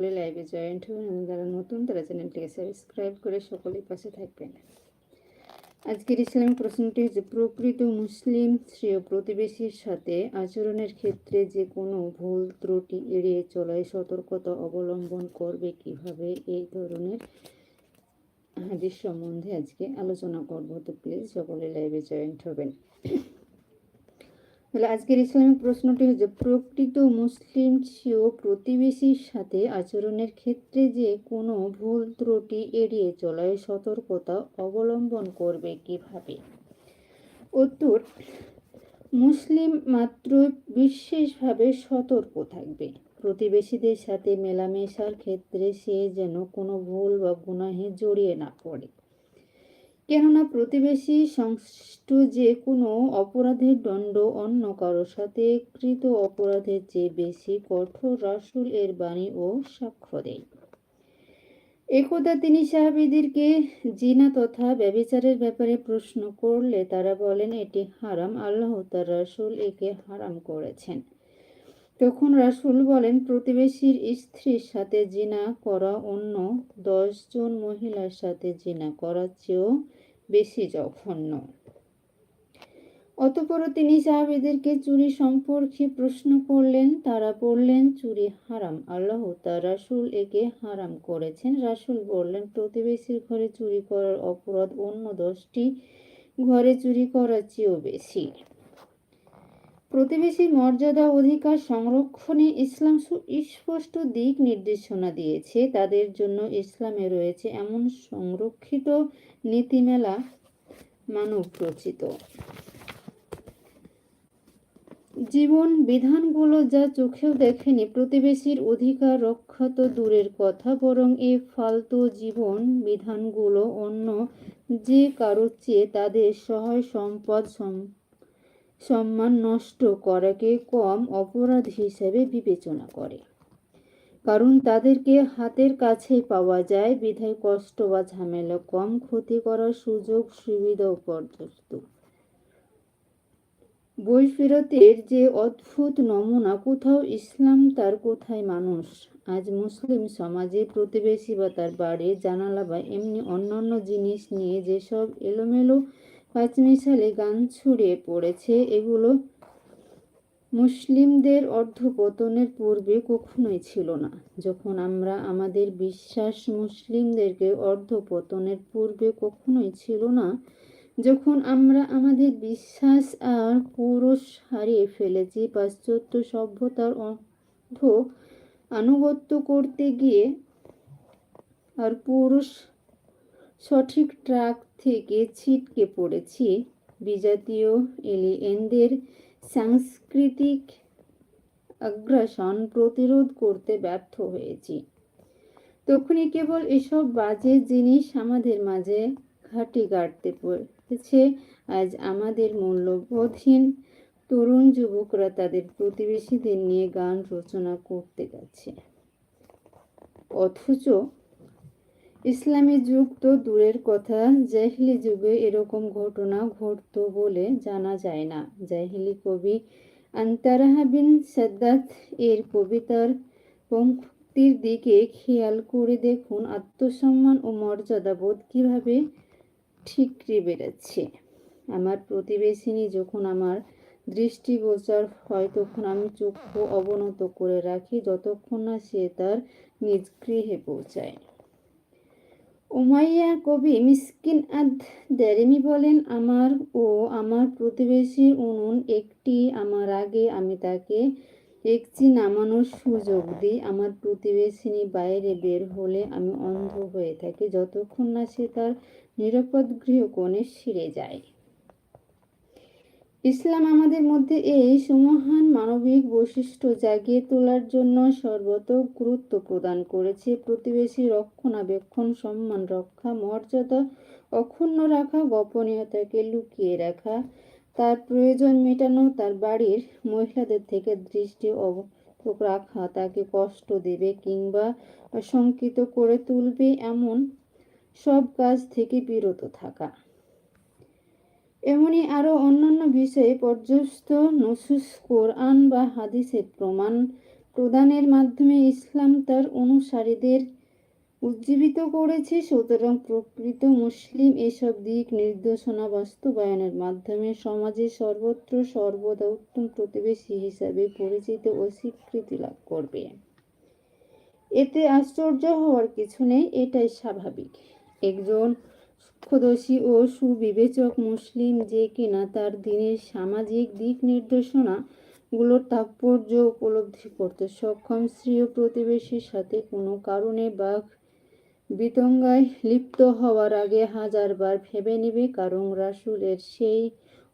সকলে লাইভে জয়েন্ট হবেন এবং যারা নতুন, তারা চ্যানেলটিকে সাবস্ক্রাইব করে সকলের পাশে থাকবেন। আজকের ইসলামিক প্রশ্নটি হচ্ছে, প্রকৃত মুসলিম শ্রেয় প্রতিবেশীর সাথে আচরণের ক্ষেত্রে যে কোনো ভুল ত্রুটি এড়িয়ে চলায় সতর্কতা অবলম্বন করবে কীভাবে? এই ধরনের হাদিস সম্বন্ধে আজকে আলোচনা করব। তো প্লিজ সকলে লাইভে জয়েন্ট হবেন। তাহলে আজকের ইসলামিক প্রশ্নটি হচ্ছে, প্রকৃত মুসলিম ও প্রতিবেশীর সাথে আচরণের ক্ষেত্রে যে কোনো ভুল ত্রুটি এড়িয়ে চলায় সতর্কতা অবলম্বন করবে কীভাবে? উত্তর, মুসলিম মাত্র বিশেষভাবে সতর্ক থাকবে। প্রতিবেশীদের সাথে মেলামেশার ক্ষেত্রে সে যেন কোনো ভুল বা গুনাহে জড়িয়ে না পড়ে। কেননা প্রতিবেশী সংশ্লিষ্ট যে কোনো অপরাধের দণ্ড অন্য কারোর সাথে কৃত অপরাধের চেয়ে বেশি কঠোর রাসুল এর বাণী ও সাক্ষ্য দেয়। একদা তিনি সাহাবিদেরকে জিনা তথা ব্যবিচারের ব্যাপারে প্রশ্ন করলে তারা বলেন, এটি হারাম, আল্লাহ তার রাসুল একে হারাম করেছেন। তখন রাসুল বলেন, প্রতিবেশীর স্ত্রীর সাথে জিনা করা অন্য দশজন মহিলার সাথে জিনা করার চেয়েও বেশি জঘন্য। অতপর তিনি সাহাবিদেরকে চুরি সম্পর্কে প্রশ্ন করলেন, তারা বললেন, চুরি হারাম, আল্লাহ তার রাসুল একে হারাম করেছেন। রাসুল বললেন, প্রতিবেশীর ঘরে চুরি করার অপরাধ অন্য দশটি ঘরে চুরি করার চেয়েও বেশি। প্রতিবেশীর মর্যাদা অধিকার সংরক্ষণে ইসলাম স্পষ্ট দিক নির্দেশনা দিয়েছে। তাদের জন্য ইসলামে রয়েছে এমন সংরক্ষিত নীতিমেলা মানব রচিত। জীবন বিধানগুলো যা চোখেও দেখেনি, প্রতিবেশীর অধিকার রক্ষা তো দূরের কথা, বরং এই ফালতু জীবন বিধানগুলো অন্য যে কারোর চেয়ে তাদের সহায় সম্পদ সম্মান নষ্ট করাকে কম অপরাধ হিসেবে বিবেচনা করে। কারণ তাদেরকে হাতের কাছে পাওয়া যায়, বিধায় কষ্ট বা ঝামেলা কম, ক্ষতি করার সুযোগ সুবিধাও পর্যাপ্ত বই ফেরতের যে অদ্ভুত নমুনা, কোথাও ইসলাম তার কোথায় মানুষ? আজ মুসলিম সমাজে প্রতিবেশী বা তার বাড়ি জানালা বা এমনি অন্যান্য জিনিস নিয়ে যেসব এলোমেলো পাঁচমিশালে গান ছড়িয়ে পড়েছে এগুলো মুসলিমদের অর্ধপতনের পূর্বে কখনোই ছিল না। যখন আমরা আমাদের বিশ্বাস মুসলিমদেরকে অর্ধপতনের পূর্বে কখনোই ছিল না, যখন আমরা আমাদের বিশ্বাস আর পুরুষ হারিয়ে ফেলেছি, পাশ্চাত্য সভ্যতার অর্ধ আনুগত্য করতে গিয়ে আর পুরুষ সঠিক ট্রাক থেকে ছিটকে পড়েছি। বিজাতীয় এলিয়েনদের সাংস্কৃতিক আগ্রাসন প্রতিরোধ করতে ব্যর্থ হয়েছি। তখনই কেবল এসব বাজে জিনিস আমাদের মাঝে ঘাটি গাড়তে পড়েছে। আজ আমাদের মূল্যবোধহীন তরুণ যুবকরা তাদের প্রতিবেশীদের নিয়ে গান রচনা করতে যাচ্ছে। অথচ ইসলামী যুগ তো দূরের কথা, জাহিলি যুগে এরকম ঘটনা ঘটত বলে জানা যায় না। জাহিলি কবি আন্তারাহা বিন সাদ্দাত এর কবিতার পঙ্ক্তির দিকে খেয়াল করে দেখুন আত্মসম্মান ও মর্যাদা বোধ কীভাবে ঠিকরে বেড়াচ্ছে আমার প্রতিবেশিনী যখন আমার দৃষ্টিগোচর হয় তখন আমি চক্ষু অবনত করে রাখি যতক্ষণ না সে তার নিজ গৃহে পৌঁছায়। উমাইয়া কবি মিসকিন আদ দেরেমি বলেন, আমার ও আমার প্রতিবেশীর উনুন একটি, আমার আগে আমি তাকে একটি নামানোর সুযোগ দিই। আমার প্রতিবেশিনী বাইরে বের হলে আমি অন্ধ হয়ে থাকি। যতক্ষণ না সে তার নিরাপদ গৃহকোণে ছিঁড়ে যায়। ইসলাম আমাদের মধ্যে এই সুমহান মানবিক বৈশিষ্ট্য জাগিয়ে তোলার জন্য সর্বত গুরুত্ব প্রদান করেছে। প্রতিবেশী রক্ষণাবেক্ষণ, সম্মান রক্ষা, মর্যাদা অক্ষুণ্ণ রাখা, গোপনীয়তাকে লুকিয়ে রাখা, তার প্রয়োজন মেটানো, তার বাড়ির মহিলাদের থেকে দৃষ্টি অবতক রাখা, তাকে কষ্ট দেবে কিংবা শঙ্কিত করে তুলবে এমন সব কাজ থেকে বিরত থাকা। এমনই আরও অন্যান্য বিষয়ে পর্যস্ত নসুস কোরআন বা হাদিসের প্রমাণ প্রদানের মাধ্যমে ইসলাম তার অনুসারীদের উজ্জীবিত করেছে। সুতরাং প্রকৃত মুসলিম এসব দিক নির্দেশনা বাস্তবায়নের মাধ্যমে সমাজে সর্বত্র সর্বদা উত্তম প্রতিবেশী হিসাবে পরিচিত ও স্বীকৃতি লাভ করবে। এতে আশ্চর্য হওয়ার কিছু নেই, এটাই স্বাভাবিক। একজন সূক্ষ্মদর্শী ও সুবিবেচক মুসলিম যে কিনা তার দিনের সামাজিক দিক নির্দেশনা গুলোর তাৎপর্য উপলব্ধি করতে সক্ষম স্ত্রী ও প্রতিবেশীর সাথে কোনো কারণে বা বিতঙ্গায় লিপ্ত হওয়ার আগে হাজারবার ভেবে নেবে কারণ রাসূলের সেই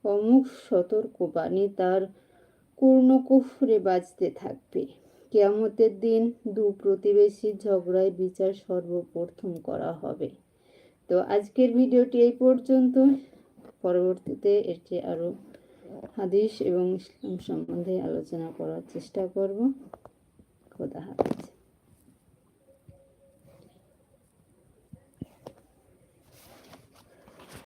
অমুখ সতর্কবাণী তার কুফরে বাজতে থাকবে। কেয়ামতের দিন দু প্রতিবেশীর ঝগড়ায় বিচার সর্বপ্রথম করা হবে। তো আজকের ভিডিওটি এই পর্যন্ত পরবর্তীতে এটি আরও হাদিস এবং ইসলাম সম্বন্ধে আলোচনা করার চেষ্টা করব। খোদা হাফেজ।